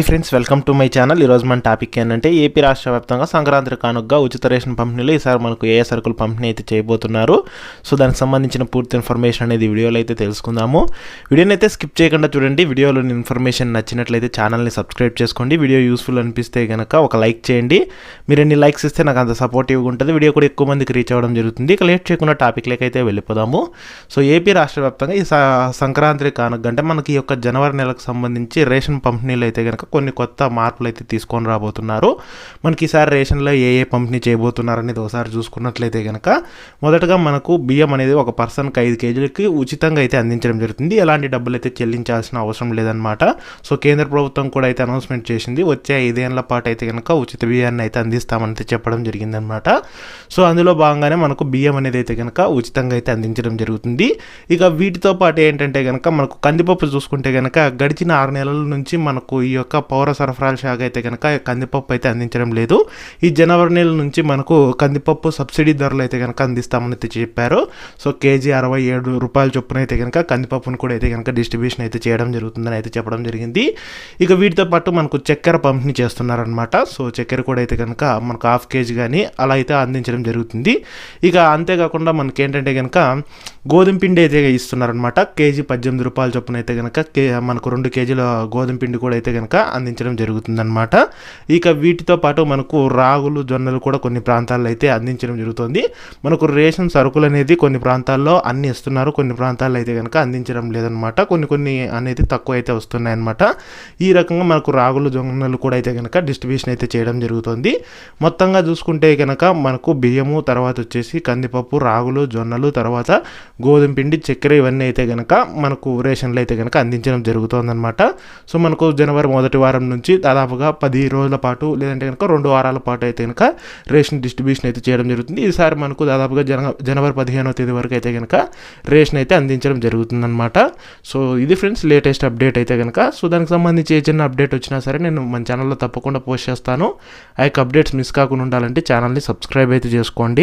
Hi friends welcome to my channel ఈరోజు మన topic ఏంటంటే ఏపీ రాష్ట్ర వ్యాప్తంగా సంక్రాంతి కానుకగా ఉచిత రేషన్ పంపిణీలో ఈసారి మనకు ఏ సరుకులు పంపిణీ అయితే చేయబోతున్నారు. సో దానికి సంబంధించిన పూర్తి ఇన్ఫర్మేషన్ అనేది వీడియోలో అయితే తెలుసుకుందాము. వీడియోని అయితే స్కిప్ చేయకుండా చూడండి. వీడియోలోని ఇన్ఫర్మేషన్ నచ్చినట్లయితే ఛానల్ని సబ్స్క్రైబ్ చేసుకోండి. వీడియో యూస్ఫుల్ అనిపిస్తే కనుక ఒక లైక్ చేయండి. మీరు ఎన్ని లైక్స్ ఇస్తే నాకు అంత సపోర్టివ్గా ఉంటుంది. వీడియో కూడా ఎక్కువ మందికి రీచ్ అవ్వడం జరుగుతుంది. ఇక లేట్ చేయకుండా టాపిక్లోకి అయితే వెళ్ళిపోదాము. సో ఏపీ రాష్ట్ర వ్యాప్తంగా ఈ స- సంక్రాంతి కానుక అంటే మనకి ఈ యొక్క జనవరి నెలకు సంబంధించి రేషన్ పంపిణీలు అయితే కనుక కొన్ని కొత్త మార్పులు అయితే తీసుకొని రాబోతున్నారు. మనకి ఈసారి రేషన్లో ఏ ఏ పంపిణీ చేయబోతున్నారు అనేది ఒకసారి చూసుకున్నట్లయితే కనుక మొదటగా మనకు బియ్యం అనేది ఒక పర్సన్కి ఐదు కేజీలకి ఉచితంగా అయితే అందించడం జరుగుతుంది. ఎలాంటి డబ్బులు అయితే చెల్లించాల్సిన అవసరం లేదనమాట సో కేంద్ర ప్రభుత్వం కూడా అయితే అనౌన్స్మెంట్ చేసింది వచ్చే ఐదేళ్ళ పాటు అయితే కనుక ఉచిత బియ్యాన్ని అయితే అందిస్తామని అయితే చెప్పడం జరిగిందనమాట సో అందులో భాగంగానే మనకు బియ్యం అనేది అయితే కనుక ఉచితంగా అయితే అందించడం జరుగుతుంది. ఇక వీటితో పాటు ఏంటంటే కనుక మనకు కందిపప్పు చూసుకుంటే కనుక గడిచిన ఆరు నెలల నుంచి మనకు ఈ యొక్క పౌర సరఫరాల శాఖ అయితే కనుక కందిపప్పు అయితే అందించడం లేదు. ఈ జనవరి నెల నుంచి మనకు కందిపప్పు సబ్సిడీ ధరలు అయితే కనుక అందిస్తామని అయితే చెప్పారు. సో కేజీ అరవై ఏడు రూపాయల చొప్పున అయితే కనుక కందిపప్పును కూడా అయితే కనుక డిస్ట్రిబ్యూషన్ అయితే చేయడం జరుగుతుందని అయితే చెప్పడం జరిగింది. ఇక వీటితో పాటు మనకు చక్కెర పంపిణీ చేస్తున్నారనమాట సో చక్కెర కూడా అయితే కనుక మనకు హాఫ్ కేజీ కానీ అలా అయితే అందించడం జరుగుతుంది. ఇక అంతేకాకుండా మనకి ఏంటంటే కనుక గోధుమ పిండి అయితే ఇస్తున్నారనమాట కేజీ పద్దెనిమిది రూపాయల చొప్పున అయితే కనుక కే మనకు రెండు కేజీల గోధుమ పిండి కూడా అయితే కనుక అందించడం జరుగుతుందన్నమాట. ఇక వీటితో పాటు మనకు రాగులు జొన్నలు కూడా కొన్ని ప్రాంతాల్లో అయితే అందించడం జరుగుతుంది. మనకు రేషన్ సరుకులు అనేది కొన్ని ప్రాంతాల్లో అన్ని ఇస్తున్నారు. కొన్ని ప్రాంతాల్లో అయితే కనుక అందించడం లేదనమాట కొన్ని కొన్ని అనేది తక్కువ అయితే వస్తున్నాయన్నమాట. ఈ రకంగా మనకు రాగులు జొన్నలు కూడా అయితే కనుక డిస్ట్రిబ్యూషన్ అయితే చేయడం జరుగుతుంది. మొత్తంగా చూసుకుంటే కనుక మనకు బియ్యము తర్వాత వచ్చేసి కందిపప్పు రాగులు జొన్నలు తర్వాత గోధుమ పిండి చక్కెర ఇవన్నీ అయితే కనుక మనకు రేషన్లు అయితే కనుక అందించడం జరుగుతుందన్నమాట. సో మనకు జనవరి మొదటి మొదటి వారం నుంచి దాదాపుగా పది రోజుల పాటు లేదంటే కనుక రెండు వారాల పాటు అయితే కనుక రేషన్ డిస్ట్రిబ్యూషన్ అయితే చేయడం జరుగుతుంది. ఈసారి మనకు దాదాపుగా జన జనవరి పదిహేనవ తేదీ వరకు అయితే కనుక రేషన్ అయితే అందించడం జరుగుతుందన్నమాట. సో ఇది ఫ్రెండ్స్ లేటెస్ట్ అప్డేట్ అయితే కనుక. సో దానికి సంబంధించి ఏ చిన్న అప్డేట్ వచ్చినా సరే నేను మన ఛానల్లో తప్పకుండా పోస్ట్ చేస్తాను. ఆ యొక్క అప్డేట్స్ మిస్ కాకుండా ఉండాలంటే ఛానల్ని సబ్స్క్రైబ్ అయితే చేసుకోండి.